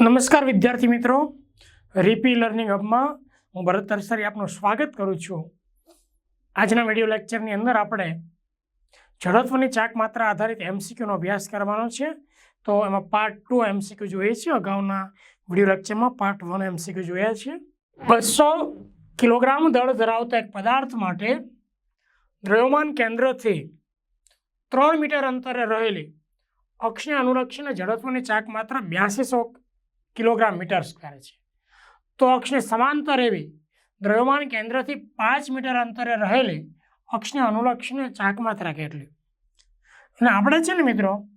નમસ્કાર વિદ્યાર્થી મિત્રો. રીપી લર્નિંગ હબમાં હું ભરત તરસારી આપનું સ્વાગત કરું છું. આજના વીડિયો લેક્ચરની અંદર આપણે જડત્વની ચાક માત્રા આધારિત એમસીક્યુનો અભ્યાસ કરવાનો છે. તો એમાં પાર્ટ ટુ એમસીક્યુ જોઈએ છે. અગાઉના વીડિયો લેક્ચરમાં પાર્ટ વન એમસીક્યુ જોયા છે. બસો કિલોગ્રામ દળ ધરાવતા એક પદાર્થ માટે દ્રવ્યમાન કેન્દ્રથી ત્રણ મીટર અંતરે રહેલી અક્ષને અનુલક્ષીને જડત્વની ચાક માત્ર બ્યાસીસો કિલોગ્રામ મીટર સ્ક્વેર છે. તો અક્ષને સમાંતર એવી દ્રવ્યમાન કેન્દ્રથી પાંચ મીટર અંતરે રહેલી અક્ષને અનુલક્ષીને ચાક માત્રા કેટલી? અને આપણે છે ને મિત્રો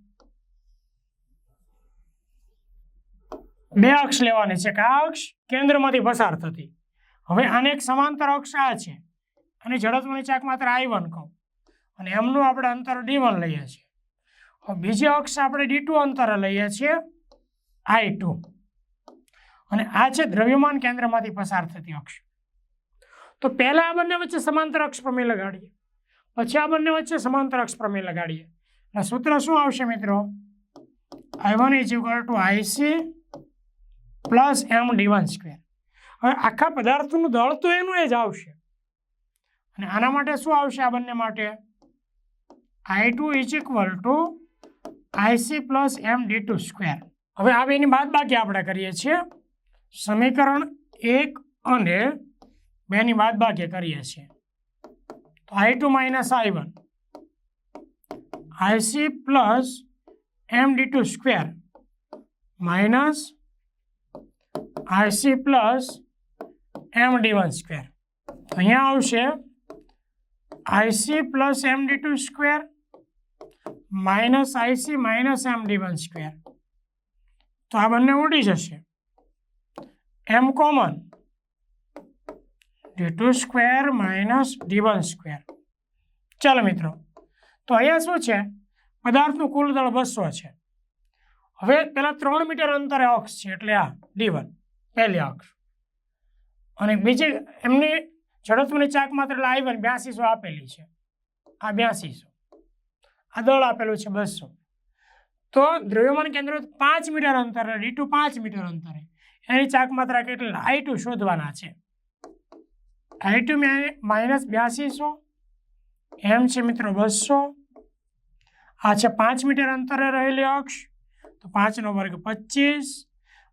બે અક્ષ લેવાની છે કે આ અક્ષ કેન્દ્રમાંથી પસાર થતી. હવે આને એક સમાંતર અક્ષ આ છે. અને જડત્વની ચાક માત્ર આઈ વન કહું. અને એમનું આપણે અંતર ડી વન લઈએ છીએ. બીજી અક્ષ આપણે ડી ટુ અંતરે લઈએ છીએ આઈ ટુ અને આ છે દ્રવ્યમાન કેન્દ્રમાંથી પસાર થતી અક્ષ. તો પહેલા આ બંને વચ્ચે સમાંતર અક્ષ પ્રમેય લગાડીએ. પછી આ બંને વચ્ચે સમાંતર અક્ષ પ્રમેય લગાડીએ. અને સૂત્ર શું આવશે મિત્રો? I one is equal to I C plus M D one square હવે આખા પદાર્થનું દળ તો એનું એ જ આવશે. અને આના માટે શું આવશે આ બંને માટે? I two is equal to I C plus M D two square હવે આ બેની બાદ બાકી આપણે કરીએ છીએ. સમીકરણ એક અને બેની બાદ બાકી કરીએ છીએ. તો I two minus I one I C plus M D two square minus I C plus M D one square અહીંયા આવશે I C plus M D two square minus I C minus M D one square. તો આ બંને ઉડી જશે. M common? D two square minus D one square. ચાલો મિત્રો, તો અહીંયા શું છે? પદાર્થનું કુલ દળ બસો છે. હવે પહેલાં ત્રણ મીટર અંતરે અક્ષ છે, એટલે આ ડી વન, પહેલી અક્ષ. અને બીજી એમની ઝડપની ચાક માત્ર એટલે આઈ વન, બ્યાસીસો આપેલી છે. આ બ્યાસીસો. આ દળ આપેલું છે બસો. તો દ્રવ્યમાન કેન્દ્ર પાંચ મીટર અંતરે ડી ટુ પાંચ મીટર અંતરે. એની ચાક માત્રા કેટલા? આઈ ટુ શોધવાના છે. આઈ ટુ માઇનસ બ્યાસીસો એમ છે મિત્રો બસો. આ છે પાંચ મીટર અંતરે રહેલી અક્ષ. તો પાંચનો વર્ગ પચીસ.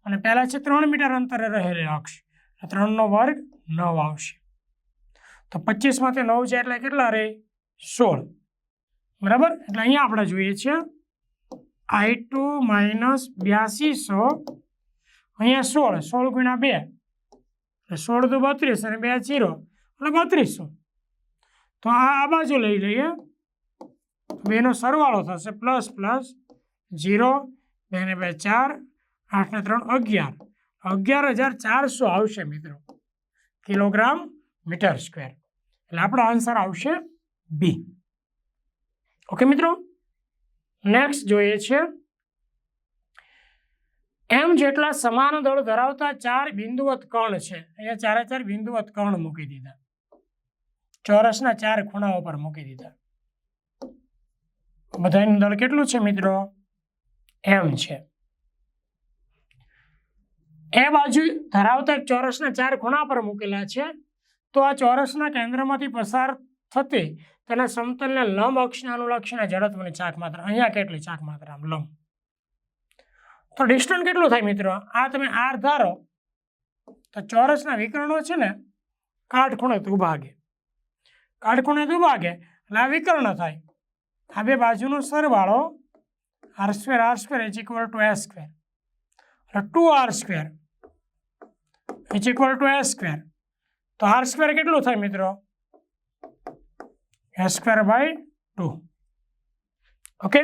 અને પહેલાં છે ત્રણ મીટર અંતરે રહેલી અક્ષ. ત્રણનો વર્ગ નવ આવશે. તો પચીસમાંથી નવ છે એટલે કેટલા રહે? સોળ. બરાબર? એટલે અહીંયા આપણે જોઈએ છીએ આઈ ટુ માઇનસ બ્યાસીસો અહીંયા સોળ સોળ ગુણ્યા બે. એટલે સોળ તો બત્રીસ અને બે જીરો, એટલે બત્રીસો. તો આ આ બાજુ લઈ લઈએ. બેનો સરવાળો થશે પ્લસ પ્લસ જીરો, બે ને બે ચાર, આઠ ને ત્રણ અગિયાર. અગિયાર હજાર ચારસો આવશે મિત્રો. Kilogram metre square. એટલે આપણો આન્સર આવશે બી. ઓકે મિત્રો? નેક્સ્ટ જોઈએ છે. એમ જેટલા સમાન દળ ધરાવતા ચાર બિંદુવત કણ છે. અહીંયા ચારે ચાર બિંદુવત કણ મૂકી દીધા. ચોરસના ચાર ખૂણાઓ પર મૂકી દીધા. બધાનું દળ કેટલું છે, મિત્રો? એમ છે. એ બાજુ ધરાવતા ચોરસના ચાર ખૂણા પર મૂકેલા છે. તો આ ચોરસના કેન્દ્રમાંથી પસાર થતી તેના સમતલને લંબ અક્ષને અનુલક્ષીને જડત્વની ચાક માત્ર. અહીંયા કેટલી ચાક માત્ર? આમ લંબ. તો ડિસ્ટન્સ કેટલું થાય મિત્રો? આ તમે આર ધારો, તો ચોરસના વિકર્ણો છે ને, કાટખૂણે દુભાગે કાટખૂણે દુભાગે એટલે આ વિકર્ણ થાય. આ બે બાજુનો સરવાળો R square R square is equal to S square એટલે two R square is equal to S square તો આર સ્ક્વેર કેટલું થાય મિત્રો? S square by two okay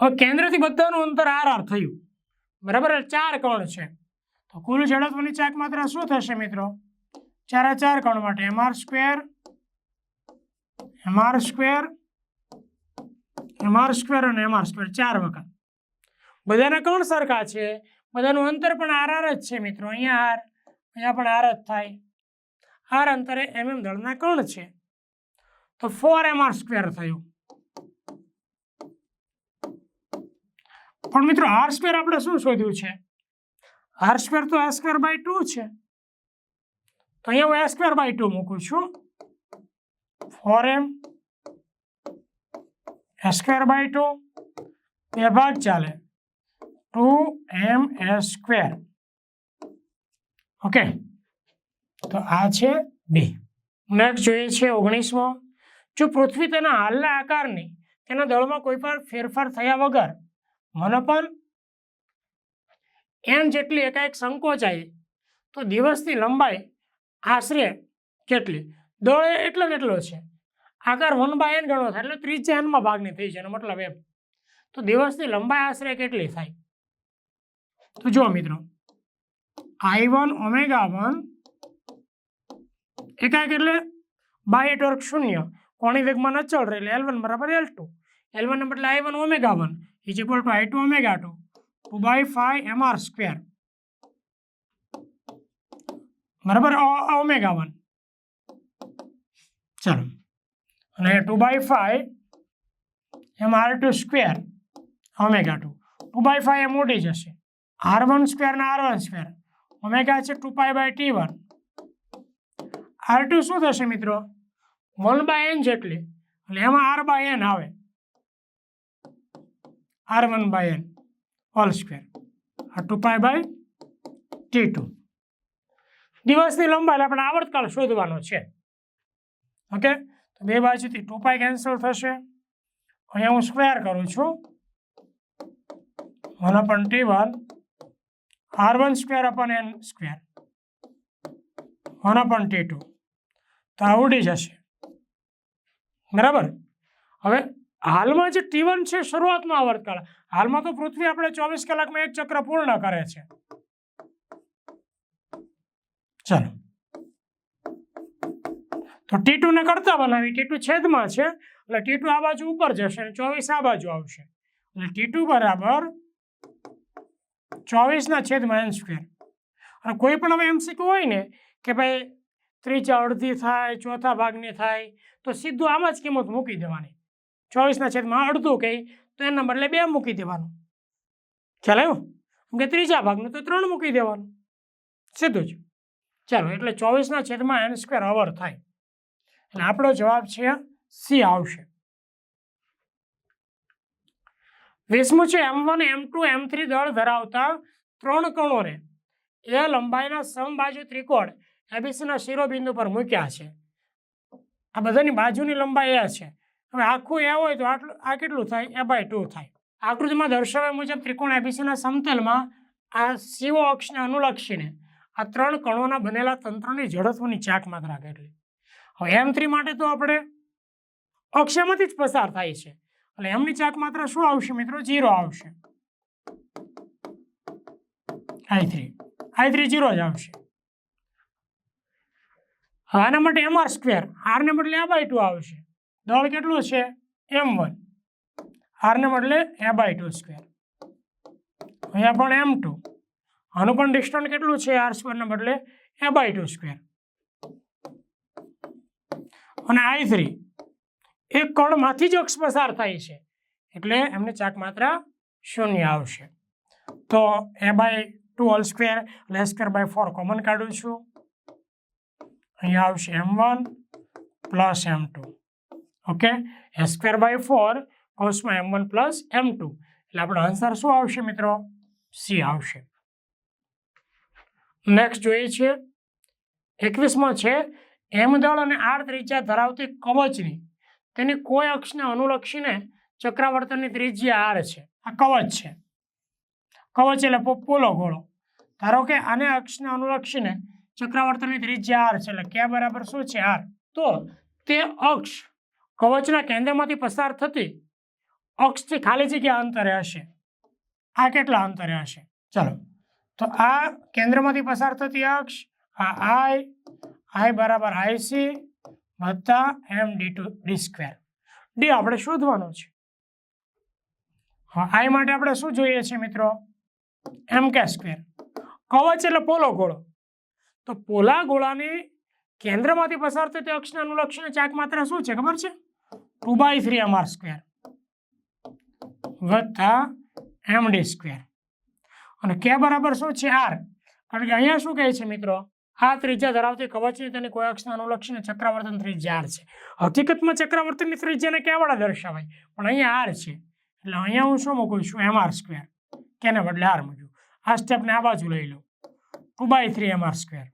હવે કેન્દ્રથી બધાનું અંતર આર આર થયું. બરાબર? ચાર કણ છે. તો કુલ જડત્વની ચાક માત્ર શું થશે મિત્રો? ચારે ચાર કણ માટે M R square M R square M R square અને એમ આર સ્ક્વેર ચાર વખત. બધાના કણ સરખા છે. બધાનું અંતર પણ આર આર જ છે મિત્રો. અહીંયા આર અહીંયા પણ આર જ થાય. આર અંતરે એમ એમ દળના કણ છે. તો ફોર એમ આર સ્ક્વેર થયું. પણ મિત્રો આર સ્ક્વેર આપણે શું શોધ્યું છે? આર સ્ક્વેર તો એ સ્ક્વેર બાય ટુ છે. તો અહીંયા હું એ સ્ક્વેર બાય ટુ મૂકું છું. Four M A square by two બે ભાગ ચાલે. Two M A square okay તો આ છે બી નેક્સ્ટ જોઈએ છે ઓગણીસમો. જો પૃથ્વી તેના હાલના આકારની, તેના દળમાં કોઈ પણ ફેરફાર થયા વગર, મને પણ એન જેટલી એકાએક સંકોચાય તો દિવસની લંબાઈ આશરે કેટલી? દળ એટલો ને એટલો છે. આકાર વન બાય એન ગણો થાય, એટલે ત્રીજા એનમાં ભાગની થઈ છે મતલબ એમ. તો દિવસની લંબાઈ આશરે કેટલી થાય? તો જુઓ મિત્રો આઈ વન ઓમેગા વન એકાએક એટલે બાય ટોર્ક શૂન્ય. કોણી વેગમાં અચળ રહે, એટલે એલ વન બરાબર એલ ટુ એલ વન બદલે I one omega one is equal to I two omega two two by five M R square બરાબર? ઓમેગા વન ચાલો. અને two by five M R two square omega two two by five એ મોટી જશે R one square ને R one square omega છે two pi by T one R two શું થશે મિત્રો? વન બાય એન જેટલી. એટલે એમાં આર બાય એન આવે. R one by N whole square. આ two pi by T two. દિવસની લંબાઈ આપણે આવર્તકાળ શોધવાનો છે. ઓકે? તો બે બાજુથી ટુ પાય કેન્સલ થશે. અહીંયા હું સ્ક્વેર કરું છું. One upon T one. R one square upon N square. One upon T two. તો આ ઉડી જશે. બરાબર? હવે હાલમાં જે ટી છે શરૂઆતનો આવર્તકાળ હાલમાં તો પૃથ્વી આપણે ચોવીસ કલાકમાં એક ચક્ર પૂર્ણ કરે છે. ચાલો. તો ટી ટુ ને કરતા બનાવી ટી છેદમાં છે, એટલે ટી આ બાજુ ઉપર જશે ચોવીસ આ બાજુ આવશે. એટલે ટી ટુ બરાબર ચોવીસના છેદમાં એન સ્ક્વેર અને કોઈ પણ હવે એમસીક્યુ હોય ને, કે ભાઈ ત્રીજા અડધી થાય, ચોથા ભાગની થાય, તો સીધું આમાં જ કિંમત મૂકી દેવાની. ચોવીસના છેદમાં અડધું કહી, તો એના બદલે બે મૂકી દેવાનું. ખ્યાલ આવ્યો? કે ત્રીજા ભાગનું તો ત્રણ મૂકી દેવાનું. સીધું જ. ચાલો, એટલે ચોવીસના છેદમાં એન સ્ક્વેર અવર થાય. એટલે આપણો જવાબ છે સી આવશે. વીસમું છે M one M two M three દળ ધરાવતા ત્રણ કણોને એ લંબાઈના સમબાજુ ત્રિકોણ એબીસીના શિરોબિંદુ પર મૂક્યા છે. આ બધાની બાજુની લંબાઈ એ છે. હવે આખું એ હોય તો આટલું, આ કેટલું થાય? એ બાય ટુ થાય. આકૃતિમાં દર્શાવ્યા મુજબ ત્રિકોણ એબીસીના સમતલમાં આ સીઓ અક્ષને અનુલક્ષીને આ ત્રણ કણોના બનેલા તંત્રની જડત્વની ચાક માત્રા કેટલી હવે એમ થ્રી માટે તો આપણે અક્ષમાંથી જ પસાર થાય છે. એટલે એમની ચાક માત્રા શું આવશે મિત્રો? જીરો આવશે. I three. I three zero જ આવશે. આના માટે એમ આર સ્ક્વેર આરને બદલે એ બાય ટુ આવશે દળ કેટલું છે? એમ વન આરને બદલે એ બાય ટુ સ્ક્વેર અહીંયા પણ એમ ટુ આનું પણ ડિસ્ટન્સ કેટલું છે? આર સ્ક્વેરને બદલે એ બાય ટુ સ્ક્વેર અને આઈ થ્રી એક કણમાંથી જ અક્ષ પસાર થાય છે. એટલે એમને ચાક માત્રા શૂન્ય આવશે. તો A by two whole square એટલે સ્ક્વેર બાય ફોર કોમન કાઢું છું. અહીંયા આવશે M one plus M two. Okay? A square by four કોસમાં M one plus M two. એટલે આપણો આન્સર શું આવશે મિત્રો? સી આવશે. નેક્સ્ટ જોઈએ છીએ. એકવીસમાં છે, એમ દળ અને આર ત્રિજ્યા ધરાવતી કવચની, તેની કોઈ અક્ષને અનુલક્ષીને ચક્રાવર્તનની ત્રિજ્યા આર છે. આ કવચ છે. કવચ એટલે પોલો ગોળો. ધારો કે આને અક્ષને અનુલક્ષીને ચક્રાવર્તનની ત્રિજ્યા આર છે, એટલે કે બરાબર શું છે? આર. તો તે અક્ષ કવચના કેન્દ્રમાંથી પસાર થતી અક્ષથી ખાલી જગ્યા અંતરે હશે. આ કેટલા અંતરે હશે? ચાલો. તો આ કેન્દ્રમાંથી પસાર થતી અક્ષ, આ આઈ આઈ બરાબર આઈસી વત્તા M D two D square. D આપણે શોધવાનું છે. હા, આઈ માટે આપણે શું જોઈએ છે મિત્રો? એમ કે સ્ક્વેર. કવચ એટલે પોલો ગોળો તો પોલા ગોળાને કેન્દ્રમાંથી પસાર થતી અક્ષને અનુલક્ષીને ચાક માત્ર શું છે? ખબર છે? Two by three M R square વત્તા એમ ડી સ્ક્વેર અને કે બરાબર શું છે? આર કારણ કે અહીંયા શું કહે છે મિત્રો? આ ત્રિજ્યા ધરાવતી કવચની તેની કોઈ અક્ષને અનુલક્ષીને ચક્રાવર્તન ત્રિજ્યા આર છે. હકીકતમાં ચક્રાવર્તનની ત્રિજ્યાને ક્યાં વડે દર્શાવાય? પણ અહીંયા આર છે. એટલે અહીંયા હું શું મૂકું છું? એમ આર સ્ક્વેર કેને બદલે આર મૂક્યું? આ સ્ટેપને આ બાજુ લઈ લઉં 2 by 3 mr square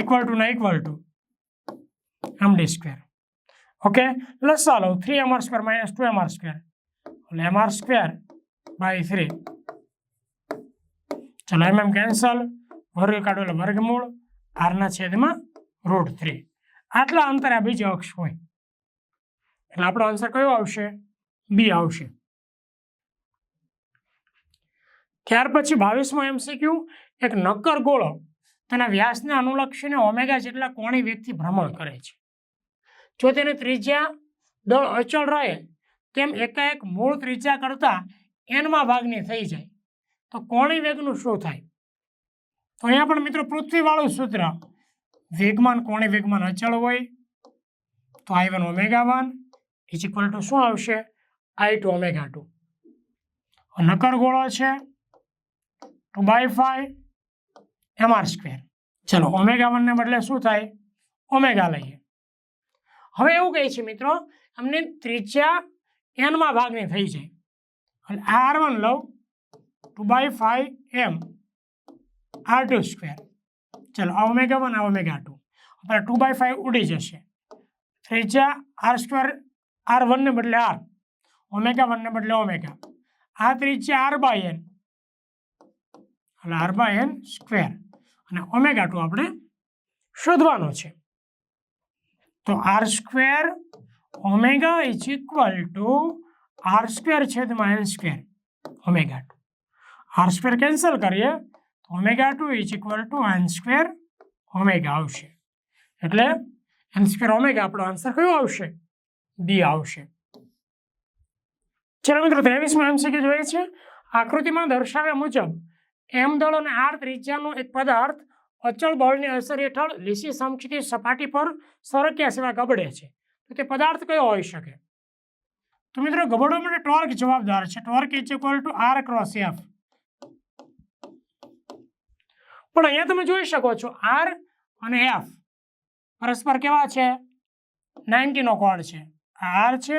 equal to ના equal to md square. Okay? લસા લો 3 mr square minus 2 mr square. એટલે mr square by 3 ચલો એમ એમ કેન્સલ વર્ગ કાઢો એટલે વર્ગમૂળ. આરના છેદમાં રૂટ થ્રી આટલા અંતરે આ બીજો અક્ષ હોય. એટલે આપણો આન્સર કયો આવશે? બી આવશે. ત્યાર પછી બાવીસમો એમસીક્યુ એક નક્કર ગોળો તેના વ્યાસને અનુલક્ષીને ઓમેગા જેટલા કોણી વેગથી ભ્રમણ કરે છે. જો તેને ત્રિજ્યા દળ અચળ રહે, તેમ એકાએક મૂળ ત્રિજ્યા કરતાં એનમાં ભાગની થઈ જાય. તો કોણી વેગનું શું થાય? તો અહીંયા પણ મિત્રો પૃથ્વીવાળું સૂત્ર, વેગમાન કોણી વેગમાન અચળ હોય, તો I one omega one is equal to શું આવશે? આઈ ટુ ઓમેગા ટુ નકર ગોળો છે two by five M R square ચલો. ઓમેગા વનને બદલે શું થાય? ઓમેગા લઈએ. હવે એવું કહે છે મિત્રો અમને ત્રિજ્યા એનમાં ભાગની થઈ જાય એટલે આર વન લઉં two by five M R two square ચલો આ ઓમેગા વન આ ઓમેગા ટુ આપણે ટુ બાય ફાઈવ ઉડી જશે. ત્રિજ્યા આર સ્ક્વેર આર વનને બદલે આર ઓમેગા વનને બદલે ઓમેગા આ ત્રિજ્યા આર બાય એન એટલે આર બાય એન સ્ક્વેર અને ઓમેગા ટુ આપણે શોધવાનો છે. તો R square omega is equal to R square છેદમાં N square omega two R square cancel કરીએ, તો omega two is equal to N square omega આવશે. એટલે એન સ્ક્વેર ઓમેગા આપણો આન્સર કયો આવશે? બી આવશે. ચલો મિત્રો, ત્રેવીસમાં એમસીક્યુ જોઈએ છે. આકૃતિમાં દર્શાવ્યા મુજબ એમ દળ અને આર ત્રિજ્યાનો એક પદાર્થ અચળ બળની અસર હેઠળ લીસી સમક્ષિતિ સપાટી પર સરક્યા સિવાય ગબડે છે. તો તે પદાર્થ કયો હોઈ શકે? તો મિત્રો ગબડવા માટે ટોર્ક જવાબદાર છે. Torque is equal to R cross F પણ અહીંયા તમે જોઈ શકો છો આર અને એફ પરસ્પર કેવા છે? નાઇન્ટીનો કોણ છે? આ આર છે,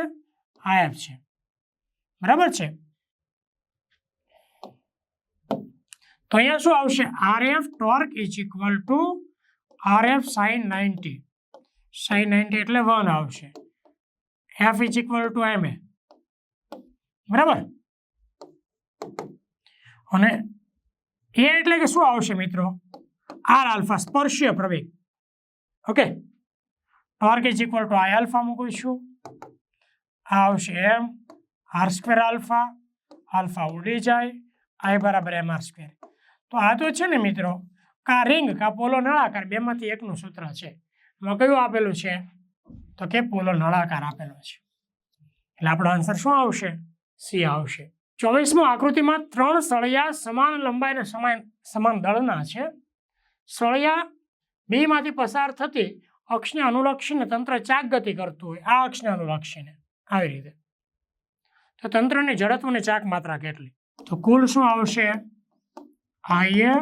આ એફ છે. બરાબર છે? તો અહીંયા શું આવશે? R F torque is equal to R F sine ninety sine ninety એટલે વન આવશે. F is equal to M A બરાબર? અને એ એટલે કે શું આવશે મિત્રો? આર આલ્ફા સ્પર્શીય પ્રવેગ. Okay torque is equal to I alpha મૂકીશું. આ આવશે M R square alpha alpha ઉડી જાય. આઈ બરાબર એમ આર સ્ક્વેર તો આ તો છે ને મિત્રો, કા રિંગ કા પોલો નળાકાર, બેમાંથી એકનું સૂત્ર છે. એમાં કયું આપેલું છે? તો કે પોલો નળાકાર આપેલો છે. એટલે આપણો આન્સર શું આવશે? સી આવશે. ચોવીસમું આકૃતિમાં ત્રણ સળિયા સમાન લંબાઈને સમાન સમાન દળના છે. સળિયા બેમાંથી પસાર થતી અક્ષને અનુલક્ષીને તંત્ર ચાક ગતિ કરતું હોય. આ અક્ષને અનુલક્ષીને. આવી રીતે. તો તંત્રની જડત્વની ચાક માત્રા કેટલી? તો કુલ શું આવશે? I A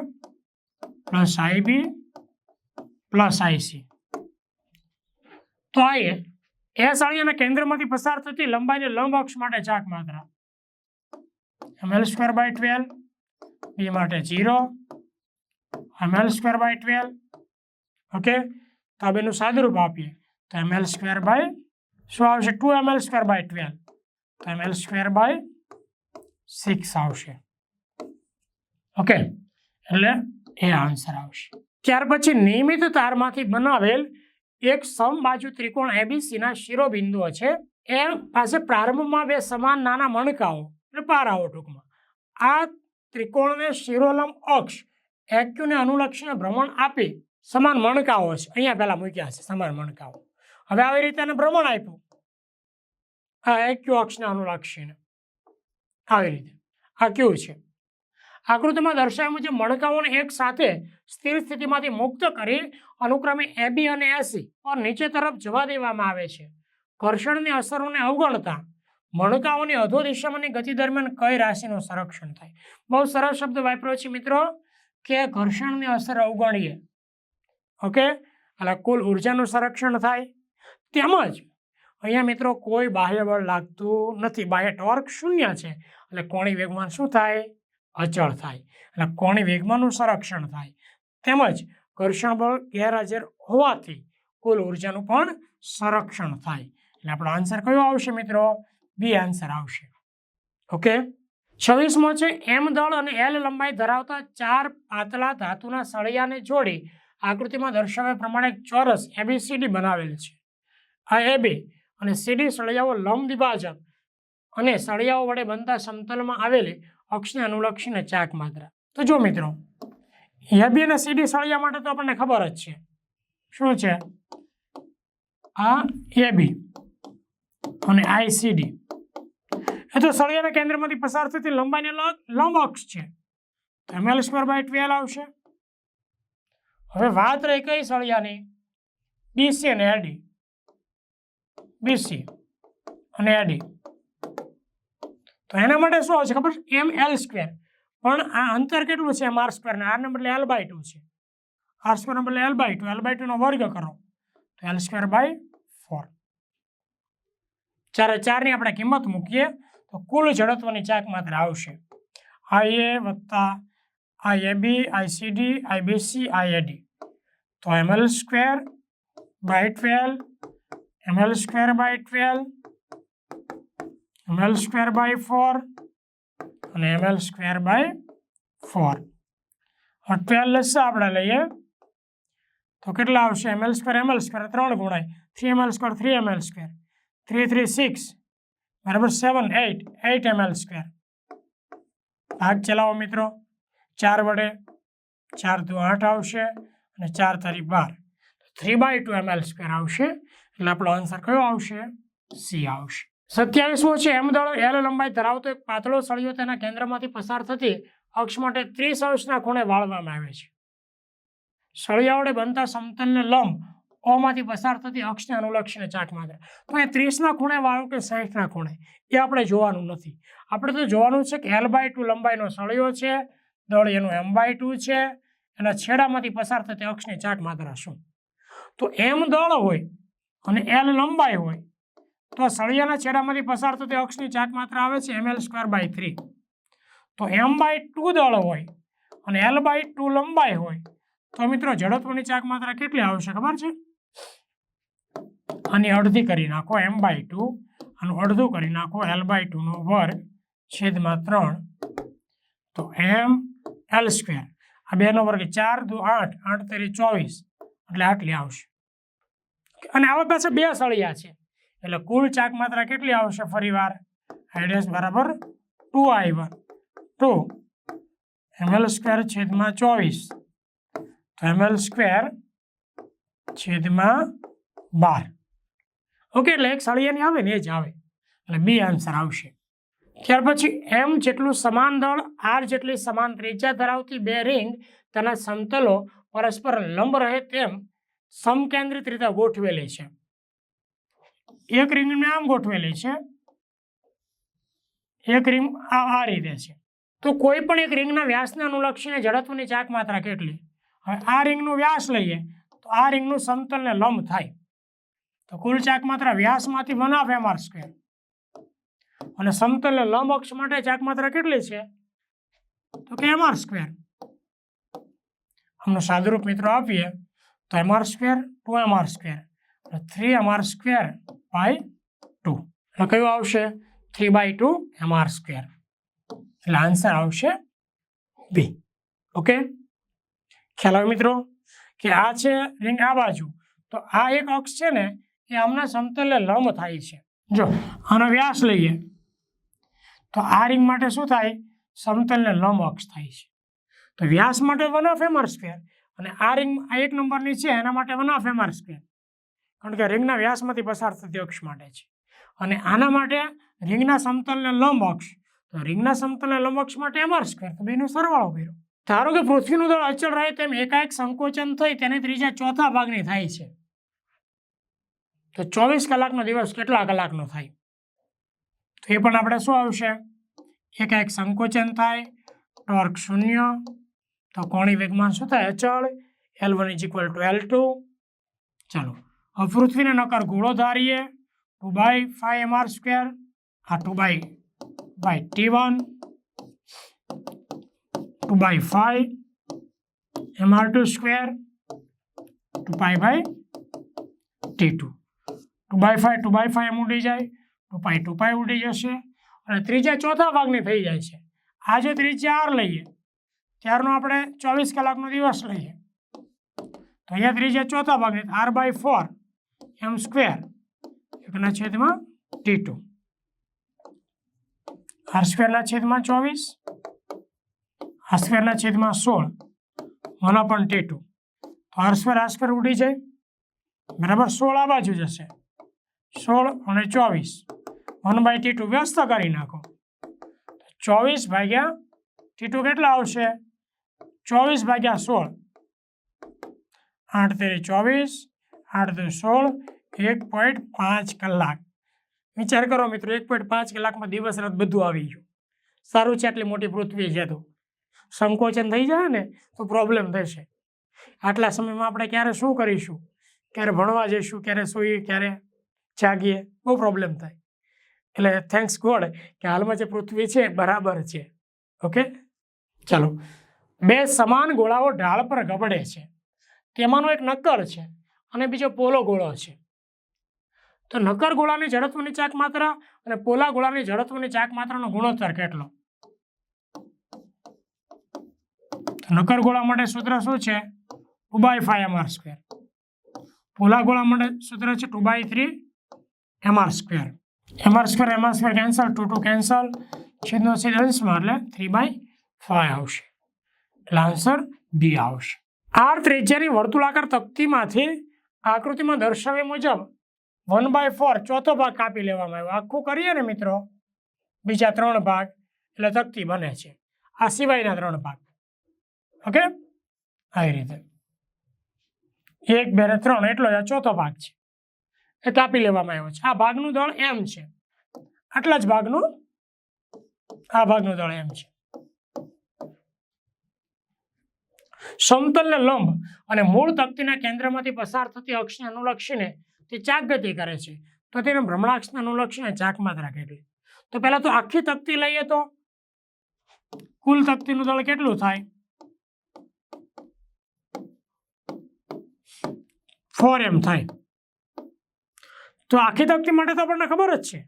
plus IB plus IC તો આઈએ એ સળિયાના કેન્દ્રમાંથી પસાર થતી લંબાઈને લંબ અક્ષ માટે ચાક માત્રા M L square by twelve B માટે zero M L square by twelve okay તો આ બેનું સાદુરૂપ આપીએ તો એમ એલ સ્ક્વેર બાય શું આવશે two M L square by twelve તો M L square by six આવશે ઓકે. એટલે એ આન્સર આવશે. ત્યાર પછી નિયમિત તારમાંથી બનાવેલ એક સમબાજુ ત્રિકોણ એબીસીના શિરોબિંદુઓ છે. એ પાસે પ્રારંભમાં બે સમાન નાના મણકાઓ એટલે પારાઓ ટૂંકમાં. આ ત્રિકોણને શિરોલંબ અક્ષ એક્યુને અનુલક્ષીને ભ્રમણ આપી સમાન મણકાઓ છે. અહીંયા પહેલા મૂક્યા છે સમાન મણકાઓ. હવે આવી રીતે એને ભ્રમણ આપ્યું. આ એક્યુ અક્ષને અનુલક્ષીને. આવી રીતે. આ કેવું છે. આકૃતિમાં દર્શાવ્યા મુજબ મણકાઓને એક સાથે સ્થિર સ્થિતિમાંથી મુક્ત કરી અનુક્રમે એબી અને એસી પર નીચે તરફ જવા દેવામાં આવે છે. ઘર્ષણની અસરોને અવગણતા મણકાઓની અધો દિશામાંની ગતિ દરમિયાન કઈ રાશિનું સંરક્ષણ થાય? બહુ સરળ શબ્દ વાપર્યો છે મિત્રો, કે ઘર્ષણની અસર અવગણીએ. ઓકે? એટલે કુલ ઉર્જાનું સંરક્ષણ થાય. તેમજ અહીંયા મિત્રો કોઈ બાહ્ય બળ લાગતું નથી. બાહ્ય ટોર્ક શૂન્ય છે. એટલે કોણી વેગમાન શું થાય? અચળ થાય એટલે કોણી વેગમાનનું સંરક્ષણ થાય. તેમજ ઘર્ષણ બળ ગેરહાજર હોવાથી કુલ ઉર્જાનું પણ સંરક્ષણ થાય. એટલે આપણો આન્સર કયો આવશે મિત્રો? બી આન્સર આવશે. ઓકે છવ્વીસમો છે એમ દળ અને એલ લંબાઈ ધરાવતા ચાર પાતળા ધાતુના સળિયાને જોડી આકૃતિમાં દર્શાવ્યા પ્રમાણે ચોરસ એબીસીડી બનાવેલ છે. આ એબી અને સીડી સળિયાઓ લંબ દ્વિભાજક અને સળિયાઓ વડે બનતા સમતલમાં આવેલી અક્ષને અનુલક્ષીને ચાક માત્રા. તો જો મિત્રો એબી અને સીડી સળિયા માટે તો આપણને ખબર જ છે. શું છે? આ એબી અને આઈસીડી એ તો સળિયાના કેન્દ્રમાંથી પસાર થતી લંબાઈને લંબ અક્ષ છે. એમએલ સ્ક્વેર બાય ટ્વેલ્વ આવશે. હવે વાત રહી કઈ સળિયાની? બીસી અને એડી બીસી અને એડી તો એના માટે શું આવશે ખબર? M L square. પણ આ અંતર કેટલું છે એમ આર સ્ક્વેરને? આરને બદલે એલ બાય ટુ છે. આર સ્ક્વેર ને બદલે L by two. L by ટુનો વર્ગ કરો. તો એલ સ્ક્વેર બાય ફોર. ચારે ચારની આપણે કિંમત મૂકીએ. તો કુલ જડત્વની ચાક માત્ર આવશે. આઈ એ વત્તા I A B I C D I B C I A D તો M L square by twelve. M L square by twelve. M L square by four અને એમએલ સ્ક્વેર બાય ફોર હવે twelve લસા આપણે લઈએ. તો કેટલા આવશે? ML square M L square ત્રણ ગુણાય. Three ML square three ML square three three six બરાબર seven eight eight ML square ભાગ ચલાવો મિત્રો. ચાર વડે. ચાર દુ આઠ આવશે અને ચાર તારીખ બાર. Three by two ML square આવશે. એટલે આપણો આન્સર કયો આવશે? સી આવશે. સત્યાવીસમો છે. એમ દળો એલ લંબાઈ ધરાવતો એક પાતળો સળિયો તેના કેન્દ્રમાંથી પસાર થતી અક્ષ માટે ત્રીસ અંશના ખૂણે વાળવામાં આવે છે. સળિયા વડે બનતા સમતલને લંબ ઓમાંથી પસાર થતી અક્ષને અનુલક્ષીને ચાક માત્ર તો એ ત્રીસના ખૂણે વાળો કે સાહીઠના ખૂણે? એ આપણે જોવાનું નથી. આપણે તો જોવાનું છે કે એલ બાય ટુ લંબાઈનો સળિયો છે, દળ એનું એમ બાય ટુ છે, એના છેડામાંથી પસાર થતી અક્ષની ચાક માત્ર શું તો એમ દળ હોય અને એલ લંબાઈ હોય તો સળિયાના છેડામાંથી પસાર થતી અક્ષની ચાક માત્રા આવે છે M L square by three તો એમ બાય ટુ દળ હોય અને એલ બાય ટુ લંબાઈ હોય, તો મિત્રો જડત્વની ચાક માત્રા કેટલી આવશે ખબર છે? આની અડધી કરી નાખો એમ બાય ટુ અને અડધું કરી નાખો એલ બાય ટુનો વર્ગ છેદમાં ત્રણ. તો એમ એલ સ્ક્વેર આ બેનો વર્ગ ચાર દુ આઠ આઠ તેરી ચોવીસ. એટલે આટલી આવશે. અને આવા પાસે બે સળિયા છે. એટલે કુલ ચાક માત્રા કેટલી આવશે ફરીવાર? આઈડિયસ બરાબર two I one two ML square છેદમાં ચોવીસ. તો એમએલ સ્ક્વેર છેદમાં બાર. ઓકે એટલે એક સળિયાની આવે ને એ જ આવે. એટલે બી આન્સર આવશે. ત્યાર પછી એમ જેટલું સમાન દળ આર જેટલી સમાન ત્રિજ્યા ધરાવતી બે રિંગ તેના સમતલો પરસ્પર લંબ રહે તેમ સમકેન્દ્રિત રીતે ગોઠવેલી છે. એક રિંગને આમ ગોઠવેલી છે. એક રિંગ આ આ રીતે છે. તો કોઈ પણ એક રિંગના વ્યાસને અનુલક્ષીને જડત્વની ચાક માત્રા કેટલી? હવે આ રિંગનું વ્યાસ લઈએ, તો આ રિંગનું સમતલને લંબ થાય. તો કુલ ચાક માત્રા વ્યાસમાંથી one half M R square. અને સમતલને લંબ અક્ષ માટે ચાક માત્રા કેટલી છે? તો કે એમ આર સ્ક્વેર. અમને સાદુરૂપ મિત્રો આપીએ, તો M R square two M R square. Three M R square by two એટલે કયું આવશે? Three by two M R square એટલે આન્સર આવશે બી ઓકે ખ્યાલ આવે મિત્રો? કે આ છે રિંગ આ બાજુ. તો આ એક અક્ષ છે ને, એ આમના સમતલને લંબ થાય છે. જો, આનો વ્યાસ લઈએ. તો આ રિંગ માટે શું થાય? સમતલને લંબ અક્ષ થાય છે. તો વ્યાસ માટે one of M R square અને આ રિંગ આ એક નંબરની છે, એના માટે one of M R square કારણ કે રિંગના વ્યાસમાંથી પસાર થતી અક્ષ માટે છે. અને આના માટે રિંગના સમતલને લંબ અક્ષ. તો રિંગના સમતલને લંબ અક્ષ માટે એમ આર સ્ક્વેર તો બેનો સરવાળો કર્યો. ધારો કે પૃથ્વીનું દળ અચળ રહે તેમ એકાએક સંકોચન થઈ તેની ત્રીજા ચોથા ભાગની થાય છે. તો ચોવીસ કલાકનો દિવસ કેટલા કલાકનો થાય? તો એ પણ આપણે શું આવશે? એકાએક સંકોચન થાય, ટોર્ક શૂન્ય, તો કોણી વેગમાન શું થાય? અચળ L one is equal to L two ચાલો. પૃથ્વીને નકર ગોળો ધારીએ. Two by five M R square આ two by by T one two by five M R two square two pi by T two two by five two by five M ઉડી જાય. Two pi two pi ઉડી જશે. અને ત્રીજા ચોથા ભાગની થઈ જાય છે. આ જો ત્રીજા આર લઈએ. ત્યારનો આપણે ચોવીસ કલાકનો દિવસ લઈએ. તો અહીંયા ત્રીજા ચોથા ભાગની R by four M square એકના છેદમાં ટી ટુ આર સ્ક્વેરના છેદમાં ચોવીસ. આર સ્ક્વેરના છેદમાં સોળ. વન અપન ટી ટુ તો આર સ્ક્વેર આર સ્ક્વેર ઉડી જાય. બરાબર સોળ આ બાજુ જશે. સોળ અને ચોવીસ. વન બાય ટી ટુ વ્યસ્ત કરી નાખો. ચોવીસ ભાગ્યા ટી ટુ કેટલા આવશે? ચોવીસ ભાગ્યા સોળ. આઠ તેરી ચોવીસ. આઠ દુ સોળ, એક પોઈન્ટ પાંચ કલાક. વિચાર કરો મિત્રો, એક પોઈન્ટ પાંચ કલાકમાં દિવસ રાત બધું આવી ગયું. સારું છે આટલી મોટી પૃથ્વી છે તો. સંકોચન થઈ જાય ને, તો પ્રોબ્લેમ થશે. આટલા સમયમાં આપણે ક્યારે શું કરીશું? ક્યારે ભણવા જઈશું? ક્યારે સૂઈએ? ક્યારે જાગીએ? બહુ પ્રોબ્લેમ થાય. એટલે થેન્ક્સ ગોડ કે હાલમાં જે પૃથ્વી છે બરાબર છે. ઓકે ચાલો. બે સમાન ગોળાઓ ઢાળ પર ગબડે છે. તેમાંનો એક નક્કર છે. અને બીજો પોલો ગોળો છે. તો નક્કર ગોળાની જડત્વની ચાક માત્રા અને પોલા ગોળાની જડત્વની ચાક માત્રાનો ગુણોત્તર કેટલો? નક્કર ગોળા માટે સૂત્ર શું છે? Two by five M R square પોલા ગોળા માટે સૂત્ર છે two by three M R square M R square M R square cancel two two cancel છેદનો છેદ અંશમાં એટલે થ્રી બાય ફાઈવ આવશે. એટલે આન્સર બી આવશે. આર ત્રિજ્યાની વર્તુળાકાર તકતીમાંથી આકૃતિમાં દર્શાવ્યા મુજબ વન બાય ફોર ચોથો ભાગ કાપી લેવામાં આવ્યો. આખું કરીએ ને મિત્રો, બીજા ત્રણ ભાગ એટલે તકતી બને છે. આ સિવાયના ત્રણ ભાગ. ઓકે? આવી રીતે. એક, બે ત્રણ એટલો આ ચોથો ભાગ છે. એ કાપી લેવામાં આવ્યો છે. આ ભાગનું દળ એમ છે. આટલા જ ભાગનું, આ ભાગનું દળ એમ છે. સમતલને લંબ અને મૂળ તકતીના કેન્દ્રમાંથી પસાર થતી અક્ષને અનુલક્ષીને તે ચાક ગતિ કરે છે. તો તેને ભ્રમણાક્ષને અનુલક્ષીને ચાકમાં જ રાખે છે. તો પહેલાં તો આખી તકતી લઈએ તો કુલ તકતીનું દળ કેટલું થાય? ફોર એમ થાય. તો આખી તકતી માટે તો આપણને ખબર જ છે.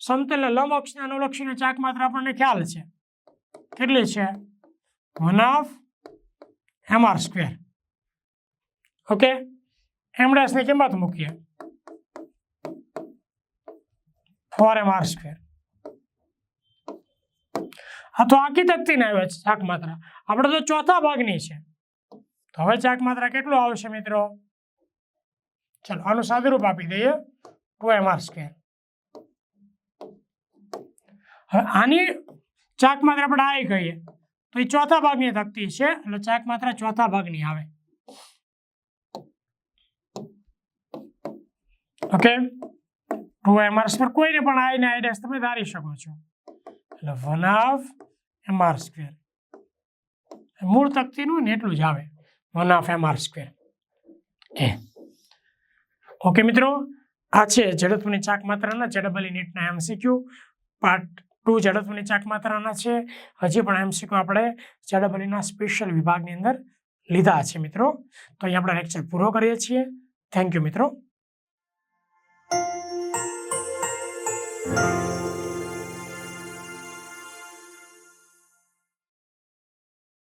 સમતલને લંબ અક્ષને અનુલક્ષીને ચાક માત્ર આપણને ખ્યાલ છે. કેટલી છે? One of M R square okay M ડેશની કિંમત મૂકીએ ફોર એમ આર સ્ક્વેર હા તો આખી તકતીને આવે છે ચાક માત્રા. આપણે તો ચોથા ભાગની છે. તો હવે ચાક માત્રા કેટલું આવશે મિત્રો? ચલો, આનું સાદુરૂપ આપી દઈએ. ટુ એમ આર સ્ક્વેર હવે આની ચાક માત્રા આપણે આ કહીએ. તો એ ચોથા ભાગની તકતી છે, એટલે ચાક માત્રા ચોથા ભાગની આવે. ઓકે ટુ એમઆર સ્ક્વેર કોઈને પણ આઈને આઈ ડેશ તમે ધારી શકો છો. એટલે વન હાફ એમઆર સ્ક્વેર. મૂળ તકતીનું ને એટલું જ આવે. One half MR square. એ. ઓકે મિત્રો, આ છે ઝડપની ચાક માત્રાના ઝડપલી નીટના એમસીક્યુ પાર્ટ ટુ ઝડપની ચાક માત્રાના છે. હજી પણ એમસીક્યુ આપણે ઝડપલીના સ્પેશિયલ વિભાગની અંદર લીધા છે મિત્રો. તો અહીં આપણે લેક્ચર પૂરો કરીએ છીએ. થેન્ક યુ મિત્રો.